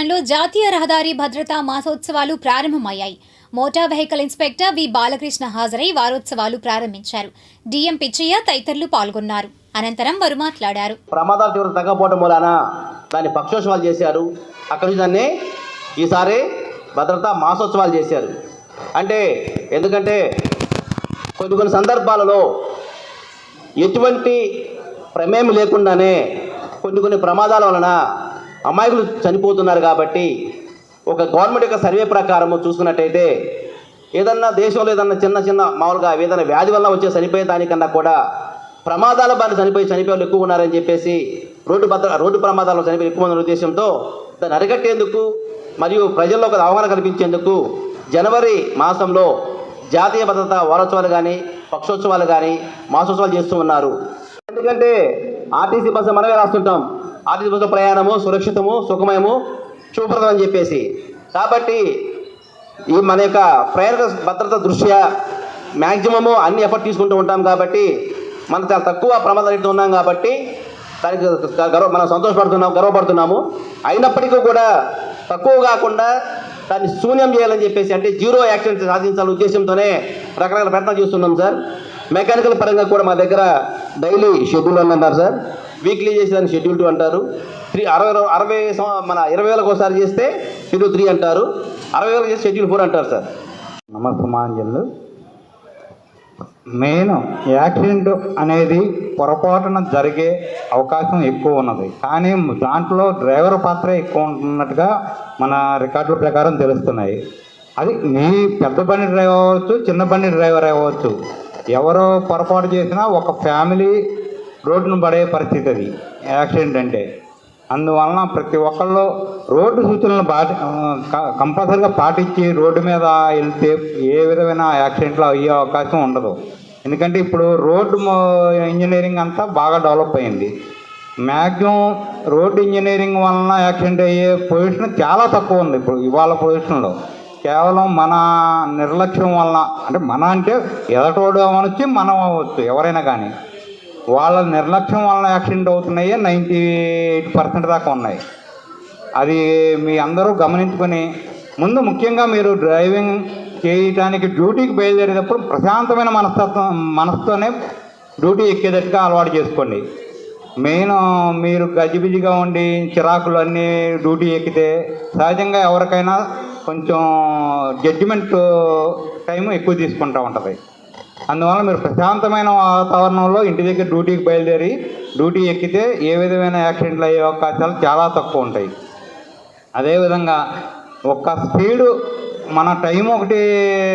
లో జాతీయ రహదారి భద్రతా మాసోత్సవాలు ప్రారంభమయ్యాయి. Motor vehicle inspector V Balakrishna హాజరై వారోత్సవాలు ప్రారంభించారు. డిఎం పిచ్చయ్య తదితరులు పాల్గొన్నారు. అనంతరం వారు మాట్లాడారు. ప్రమాదాల తీవ్రత తగ్గపోవడం మూలాన దాన్ని పక్షోత్సవాలు చేశారు. అక్కడి దాన్ని ఈసారి భద్రతా మాసోత్సవాలు చేశారు. అంటే ఎందుకంటే కొన్ని కొన్ని సందర్భాలలో ఎటువంటి ప్రమేయం లేకుండానే కొన్ని కొన్ని ప్రమాదాల వలన అమాయకులు చనిపోతున్నారు కాబట్టి ఒక గవర్నమెంట్ యొక్క సర్వే ప్రకారము చూసుకున్నట్టయితే ఏదన్నా దేశంలో ఏదన్నా చిన్న చిన్న మామూలుగా ఏదైనా వ్యాధి వల్ల వచ్చే చనిపోయే దానికన్నా కూడా ప్రమాదాల బారిన చనిపోయి చనిపోయే వాళ్ళు ఎక్కువ ఉన్నారని చెప్పేసి రోడ్డు భద్ర రోడ్డు ప్రమాదాల్లో చనిపోయి ఎక్కువ ఉన్న ఉద్దేశంతో దాన్ని అరికట్టేందుకు మరియు ప్రజల్లో ఒక అవగాహన కల్పించేందుకు జనవరి మాసంలో జాతీయ భద్రతా వారోత్సవాలు కానీ పక్షోత్సవాలు కానీ మాసోత్సవాలు చేస్తూ ఉన్నారు. ఎందుకంటే ఆర్టీసీ బస్సు మనమే రాస్తుంటాం. ఆర్థిక బస్సు ప్రయాణము సురక్షితము సుఖమయము శుభప్రదం అని చెప్పేసి. కాబట్టి ఈ మన యొక్క ప్రయాణ భద్రత దృష్ట్యా మ్యాక్సిమము అన్ని ఎఫర్ట్ తీసుకుంటూ ఉంటాం కాబట్టి మనం చాలా తక్కువ ప్రమాదాలు అయితే ఉన్నాం కాబట్టి దానికి గర్వ మనం సంతోషపడుతున్నాం గర్వపడుతున్నాము. అయినప్పటికీ కూడా తక్కువ కాకుండా దాన్ని శూన్యం చేయాలని చెప్పేసి అంటే జీరో యాక్సిడెంట్ సాధించాలనే ఉద్దేశంతోనే రకరకాల ప్రయత్నాలు చేస్తున్నాం సార్. మెకానికల్ పరంగా కూడా మా దగ్గర డైలీ షెడ్యూల్ అని సార్. వీక్లీ చేసేదాన్ని షెడ్యూల్ టూ అంటారు. త్రీ అరవై అరవై మన ఇరవై వేలకు ఒకసారి చేస్తే షెడ్యూల్ త్రీ అంటారు. అరవై వేలకు చేస్తే షెడ్యూల్ ఫోర్ అంటారు సార్. నమస్కారం మెయిన్ యాక్సిడెంట్ అనేది పొరపాటున జరిగే అవకాశం ఎక్కువ ఉన్నది. కానీ దాంట్లో డ్రైవర్ పాత్ర ఎక్కువ ఉంటున్నట్టుగా మన రికార్డుల ప్రకారం తెలుస్తున్నాయి. అది మీ పెద్ద బండి డ్రైవర్ అవ్వచ్చు చిన్న బండి డ్రైవర్ అవ్వచ్చు. ఎవరో పొరపాటు చేసినా ఒక ఫ్యామిలీ రోడ్డును పడే పరిస్థితి అది. యాక్సిడెంట్ అంటే. అందువలన ప్రతి ఒక్కళ్ళు రోడ్డు సూచనలు పాటి కంపల్సరిగా పాటించి రోడ్డు మీద వెళ్తే ఏ విధమైన యాక్సిడెంట్లు అయ్యే అవకాశం ఉండదు. ఎందుకంటే ఇప్పుడు రోడ్డు ఇంజనీరింగ్ అంతా బాగా డెవలప్ అయింది. మ్యాక్సిమం రోడ్డు ఇంజనీరింగ్ వలన యాక్సిడెంట్ అయ్యే పొజిషన్ చాలా తక్కువ ఉంది ఇప్పుడు ఇవాళ పొజిషన్లో. కేవలం మన నిర్లక్ష్యం వలన అంటే మన అంటే ఎదటోడు అవనొచ్చి మనం అవ్వచ్చు ఎవరైనా కానీ. వాళ్ళ నిర్లక్ష్యం వలన యాక్సిడెంట్ అవుతున్నాయి నైంటీ ఎయిట్ పర్సెంట్ దాకా ఉన్నాయి. అది మీ అందరూ గమనించుకొని ముందు ముఖ్యంగా మీరు డ్రైవింగ్ చేయటానికి డ్యూటీకి బయలుదేరేటప్పుడు ప్రశాంతమైన మనస్తత్వం మనసుతోనే డ్యూటీ ఎక్కేటట్టుగా అలవాటు చేసుకోండి. మెయిన్ మీరు గజిబిజిగా ఉండి చిరాకులు అన్నీ డ్యూటీ ఎక్కితే సహజంగా ఎవరికైనా కొంచెం జడ్జిమెంట్ టైం ఎక్కువ తీసుకుంటూ ఉంటుంది. అందువల్ల మీరు ప్రశాంతమైన వాతావరణంలో ఇంటి దగ్గర డ్యూటీకి బయలుదేరి డ్యూటీ ఎక్కితే ఏ విధమైన యాక్సిడెంట్లు అయ్యే అవకాశాలు చాలా తక్కువ ఉంటాయి. అదేవిధంగా ఒక్క స్పీడు మన టైం ఒకటి